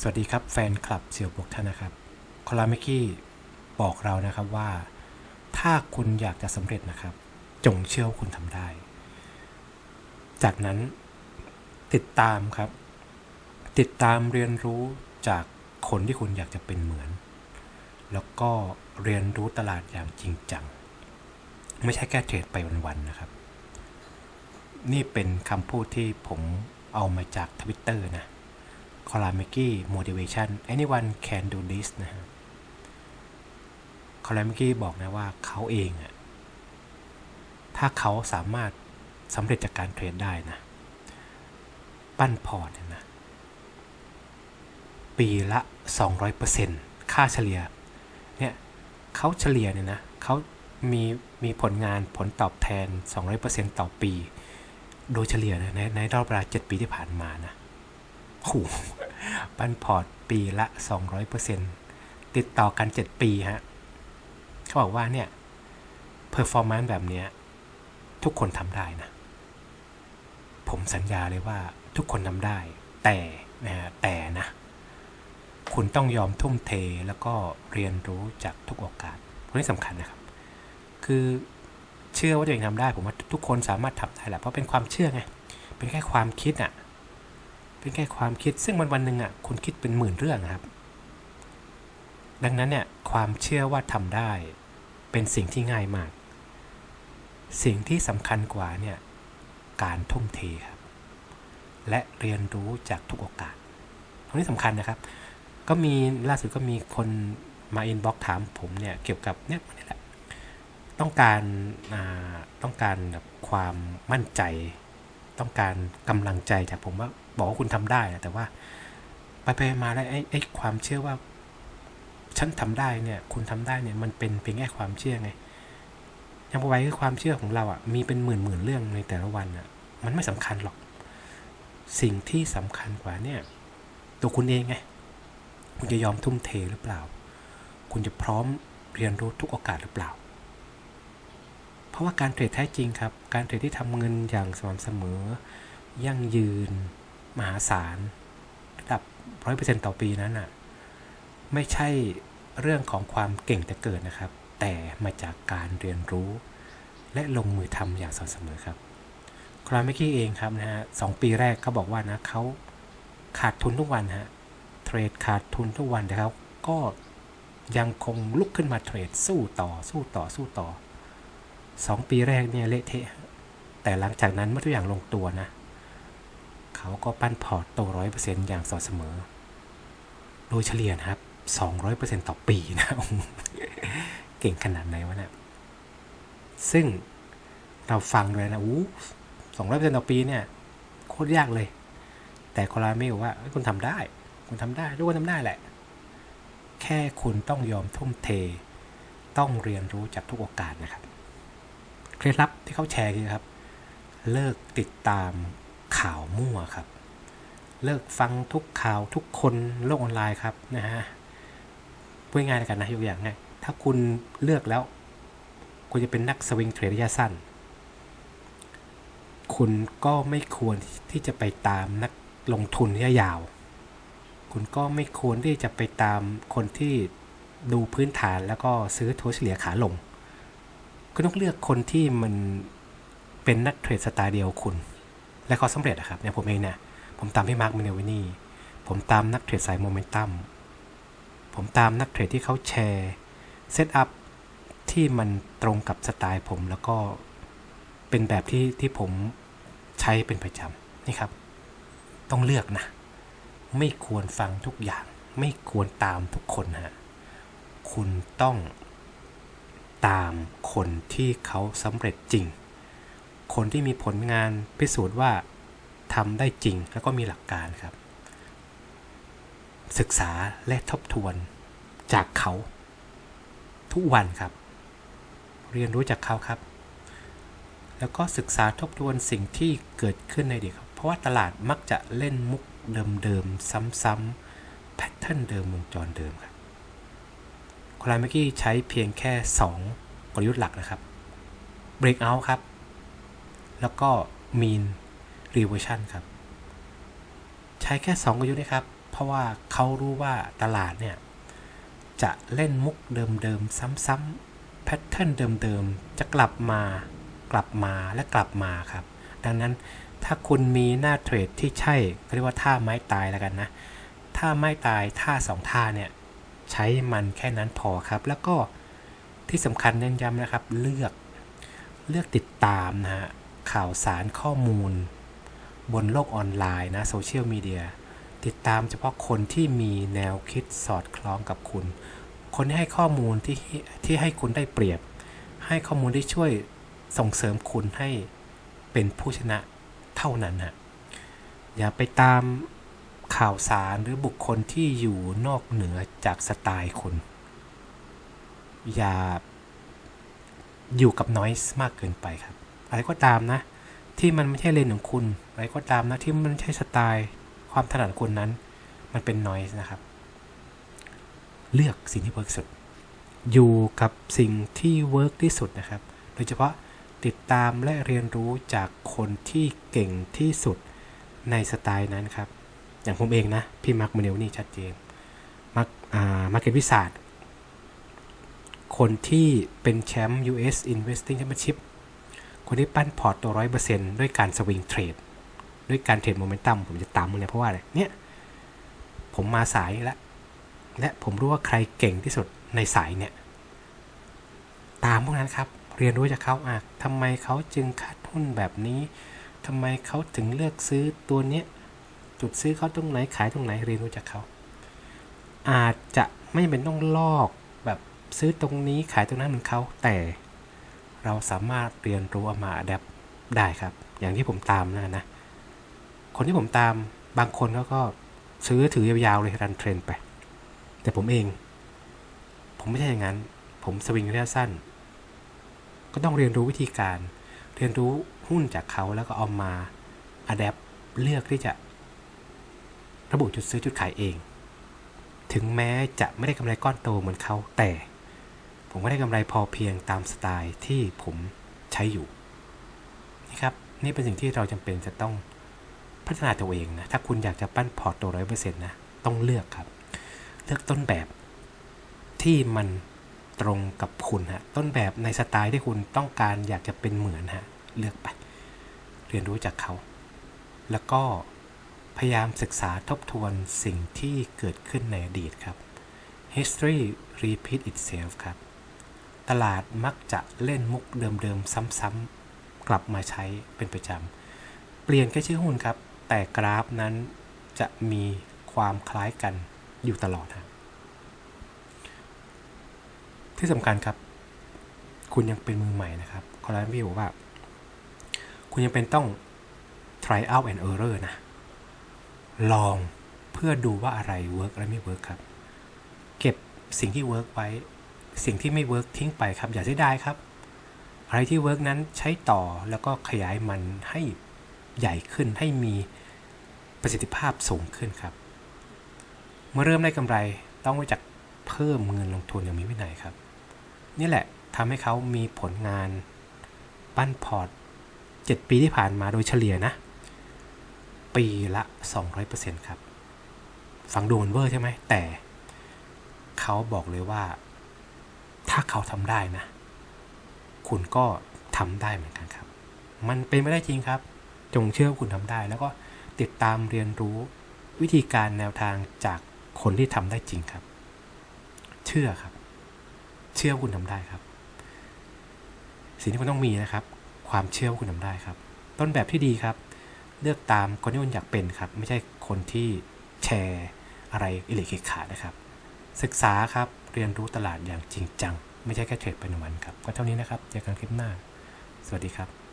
สวัสดีครับแฟนคลับเสี่ยวบวกท่านนะครับคอลาเมกี้บอกเรานะครับว่า ถ้าคุณอยากจะสำเร็จนะครับ จงเชื่อว่าคุณทำได้ จากนั้นติดตามครับ ติดตามเรียนรู้จากคนที่คุณอยากจะเป็นเหมือน แล้วก็เรียนรู้ตลาดอย่างจริงจัง ไม่ใช่แค่เทรดไปวันๆนะครับ นี่เป็นคำพูดที่ผมเอามาจากทวิตเตอร์นะ คอลาเมกี้ motivation anyone can do this นะฮะคอลาเมกี้บอกนะว่าเขาเองอะถ้าเขาสามารถสำเร็จจากการเทรดได้นะ ปั้นพอร์ตเนี่ยนะ ปีละ 200%ค่าเฉลี่ย เนี่ยเขาเฉลี่ยเนี่ยนะเขามีมีผลงานผลตอบแทน 200%ต่อปี โดยเฉลี่ยนะในในรอบเวลา7ปีที่ผ่านมานะ โอ้ปันพอร์ตปีละ 200%ติดต่อกัน 7 ปีฮะเขาบอกว่าเนี่ยเพอร์ฟอร์แมนซ์แบบเนี้ยทุกคนทำได้นะ ผมสัญญาเลยว่าทุกคนทำได้ แต่นะฮะแต่นะ คุณต้องยอมทุ่มเทแล้วก็เรียนรู้จากทุกโอกาสตรงนี้สำคัญนะครับ คือเชื่อว่าตัวเองทำได้ ผมว่าทุกคนสามารถทำได้แหละเพราะเป็นความเชื่อไงเป็นแค่ความคิดอะ่ะ เป็นแค่ความคิด ซึ่งวันวันหนึ่งอะคุณคิดเป็นหมื่นเรื่องครับ ดังนั้นเนี่ยความเชื่อว่าทำได้ เป็นสิ่งที่ง่ายมาก สิ่งที่สำคัญกว่าเนี่ยการทุ่มเทครับ และเรียนรู้จากทุกโอกาสตรงนี้สำคัญนะครับ ก็มีล่าสุดก็มีคนมาอินบ็อกถามผมเนี่ยเกี่ยวกับเนี่ยนี่แหละต้องการาต้องการแบบความมั่นใจ ต้องการกำลังใจจากผมว่า บอกว่าคุณทำได้นะแต่ว่าไปไปมาแล้วไอ้ไอ้ความเชื่อว่า ฉันทำได้เนี่ย คุณทำได้เนี่ย มันเป็นเพียงแค่ความเชื่อไงยังไว้คือความเชื่อของเราอะมีเป็นหมื่นหมื่นเรื่องในแต่ละวันอะ มันไม่สำคัญหรอก สิ่งที่สำคัญกว่าเนี่ย ตัวคุณเองไงคุณจะยอมทุ่มเทหรือเปล่า คุณจะพร้อมเรียนรู้ทุกโอกาสหรือเปล่า เพราะว่าการเทรดแท้จริงครับ การเทรดที่ทำเงินอย่างสม่ำเสมอ ยั่งยืน มหาศาลระดับร้อยเปอร์เซ็นต์ต่อปีนั้นน่ะไม่ใช่เรื่องของความเก่งแต่เกิดนะครับ แต่มาจากการเรียนรู้ และลงมือทำอย่างสม่ำเสมอครับคลาเมกี้เองครับนะฮะสองปีแรกเขาบอกว่านะเขาขาดทุนทุกวันฮะเทรดขาดทุนทุกวันนะครับก็ยังคงลุกขึ้นมาเทรดสู้ต่อสู้ต่อสู้ต่อสองปีแรกเนี่ยเละเทะแต่หลังจากนั้นเมื่อทุกอย่างลงตัวนะ เขาก็ปั้นพอร์ตโตร้อยเปอร์เซ็นต์อย่างสม่ำเสมอ โดยเฉลี่ยนะครับสองร้อยเปอร์เซ็นต์ต่อปีนะเก่งขนาดไหนวะเนี่ยซึ่งเราฟังเลยนะอู้สองร้อยเปอร์เซ็นต์ต่อปีเนี่ยโคตรยากเลย แต่โคลาเมบอกว่าคุณทำได้ คุณทำได้ทุกคนทำได้แหละ แค่คุณต้องยอมทุ่มเท ต้องเรียนรู้จากทุกโอกาสนะครับ เคล็ดลับที่เขาแชร์คือครับ เลิกติดตาม ข่าวมั่วครับ เลิกฟังทุกข่าวทุกคนโลกออนไลน์ครับนะฮะพูดง่ายๆเลยกันนะยกอย่างง่ายถ้าคุณเลือกแล้ว คุณจะเป็นนักสวิงเทรดระยะสั้น คุณก็ไม่ควรที่จะไปตามนักลงทุนระยะยาว คุณก็ไม่ควรที่จะไปตามคนที่ดูพื้นฐานแล้วก็ซื้อทัวเฉลี่ยขาลง คุณต้องเลือกคนที่มันเป็นนักเทรดสไตล์เดียวคุณ และเขาสำเร็จอะครับเนี่ยผมเองเนี่ยผมตามพี่มาร์คมินเนวินี่ผมตามนักเทรดสายโมเมนตัมผมตามนักเทรดที่เขาแชร์เซตอัพที่มันตรงกับสไตล์ผมแล้วก็เป็นแบบที่ที่ผมใช้เป็นประจำนี่ครับ ต้องเลือกนะ ไม่ควรฟังทุกอย่าง ไม่ควรตามทุกคนฮะคุณต้องตามคนที่เขาสำเร็จจริง คนที่มีผลงานพิสูจน์ว่าทำได้จริงแล้วก็มีหลักการครับ ศึกษาและทบทวนจากเขา ทุกวันครับ เรียนรู้จากเขาครับ แล้วก็ศึกษาทบทวนสิ่งที่เกิดขึ้นในอดีตครับ เพราะว่าตลาดมักจะเล่นมุกเดิมๆซ้ำๆแพทเทิร์นเดิมวงจรเดิมครับคลาเมกี้ใช้เพียงแค่ 2 กลยุทธ์หลักนะครับ breakout ครับ แล้วก็ mean reversion ครับ ใช้แค่ 2กลยุทธ์นะครับ เพราะว่าเขารู้ว่าตลาดเนี่ย จะเล่นมุกเดิมๆ ซ้ำๆแพทเทิร์นเดิมๆ จะกลับมากลับมาและกลับมาครับ ดังนั้นถ้าคุณมีหน้าเทรดที่ใช่เขาเรียกว่าท่าไม้ตายแล้วกันนะถ้าไม้ตายท่าสองท่าเนี่ย ใช้มันแค่นั้นพอครับ แล้วก็ที่สำคัญเน้นย้ำนะครับ เลือกเลือกติดตามนะฮะ ข่าวสารข้อมูล บนโลกออนไลน์นะโซเชียลมีเดียติดตามเฉพาะคนที่มีแนวคิดสอดคล้องกับคุณ คนที่ให้ข้อมูลที่ที่ให้คุณได้เปรียบ ให้ข้อมูลที่ช่วยส่งเสริมคุณให้เป็นผู้ชนะเท่านั้นฮะอย่าไปตามข่าวสารหรือบุคคลที่อยู่นอกเหนือจากสไตล์คุณ อย่าอยู่กับน o ยส์มากเกินไปครับ อะไรก็ตามนะ ที่มันไม่ใช่เลนของคุณ อะไรก็ตามนะที่มันไม่ใช่สไตล์ ความถนัดคุณนั้น มันเป็นน o ยส์นะครับ เลือกสิ่งที่เวิร์กสุด อยู่กับสิ่งที่เวิร์กที่สุดนะครับ โดยเฉพาะติดตามและเรียนรู้จากคนที่เก่งที่สุดในสไตล์นั้นครับ อย่างผมเองนะ พี่มาร์คมาเนลนี่ชัดเจนมาร์คอ่ามาร์เก็ตวิสัทคนที่เป็นแชมป์ US Investing Championship คนที่ปั้นพอร์ตตัวร้อยเปอร์เซ็นต์ด้วยการสวิงเทรดด้วยการเทรดโมเมนตัมผมจะตามมันเลยเพราะว่าเนี่ยผมมาสายแล้วและผมรู้ว่าใครเก่งที่สุดในสายเนี่ย ตามพวกนั้นครับ เรียนรู้จากเขาอะทำไมเขาจึงคัดหุ้นแบบนี้ทำไมเขาถึงเลือกซื้อตัวเนี้ยจุดซื้อเขาตรงไหนขายตรงไหนเรียนรู้จากเขา อาจจะไม่เป็นต้องลอกแบบซื้อตรงนี้ขายตรงนั้นเหมือนเขาแต่ เราสามารถเรียนรู้เอามาอัดแอปได้ครับ อย่างที่ผมตามนะนะ คนที่ผมตามบางคนเขาก็ซื้อถือยาวๆเลยรันเทรนไป แต่ผมเอง ผมไม่ใช่อย่างนั้น ผมสวิงระยะสั้น ก็ต้องเรียนรู้วิธีการ เรียนรู้หุ้นจากเขาแล้วก็เอามาอัดแอปเลือกที่จะ ระบุจุดซื้อจุดขายเอง ถึงแม้จะไม่ได้กำไรก้อนโตเหมือนเขาแต่ ผมก็ได้กำไรพอเพียงตามสไตล์ที่ผมใช้อยู่นี่ครับนี่เป็นสิ่งที่เราจำเป็นจะต้องพัฒนาตัวเองนะ ถ้าคุณอยากจะปั้นพอร์ตตัวร้อยเปอร์เซ็นต์นะ ต้องเลือกครับ เลือกต้นแบบที่มันตรงกับคุณฮะ ต้นแบบในสไตล์ที่คุณต้องการอยากจะเป็นเหมือนฮะ เลือกไป เรียนรู้จากเขา แล้วก็พยายามศึกษาทบทวนสิ่งที่เกิดขึ้นในอดีตครับ history repeat itself ครับ ตลาดมักจะเล่นมุกเดิมๆ ซ้ำๆ กลับมาใช้เป็นประจำ เปลี่ยนแค่ชื่อหุ้นครับ แต่กราฟนั้นจะมีความคล้ายกันอยู่ตลอดฮะที่สำคัญครับ คุณยังเป็นมือใหม่นะครับคอร์รันพี่บอกว่า คุณยังเป็นต้อง try out and error นะ ลองเพื่อดูว่าอะไรเวิร์กและไม่เวิร์กครับ เก็บสิ่งที่เวิร์กไว้ สิ่งที่ไม่เวิร์กทิ้งไปครับ อย่าเสียดายครับ อะไรที่เวิร์กนั้นใช้ต่อแล้วก็ขยายมันให้ใหญ่ขึ้นให้มีประสิทธิภาพสูงขึ้นครับ เมื่อเริ่มได้กำไรต้องรู้จักเพิ่มเงินลงทุนอย่างมีวินัยครับ นี่แหละทำให้เขามีผลงานปั้นพอร์ต 7 ปีที่ผ่านมาโดยเฉลี่ยนะ ปีละ 200%ครับ ฟังดูมือนเวอร์ใช่ไหม แต่เขาบอกเลยว่า ถ้าเขาทำได้นะ คุณก็ทำได้เหมือนกันครับ มันเป็นไม่ได้จริงครับ จงเชื่อว่าคุณทำได้ แล้วก็ติดตามเรียนรู้วิธีการแนวทางจากคนที่ทำได้จริงครับ เชื่อครับ เชื่อว่าคุณทำได้ครับ สิ่งที่คุณต้องมีนะครับ ความเชื่อว่าคุณทำได้ครับ ต้นแบบที่ดีครับ เลือกตามคนที่คุณอยากเป็นครับ ไม่ใช่คนที่แชร์อะไรอิเล็กขาดนะครับ ศึกษาครับ เรียนรู้ตลาดอย่างจริงจัง ไม่ใช่แค่เทรดเป็นวันครับ ก็เท่านี้นะครับ เจอกันคลิปหน้า สวัสดีครับ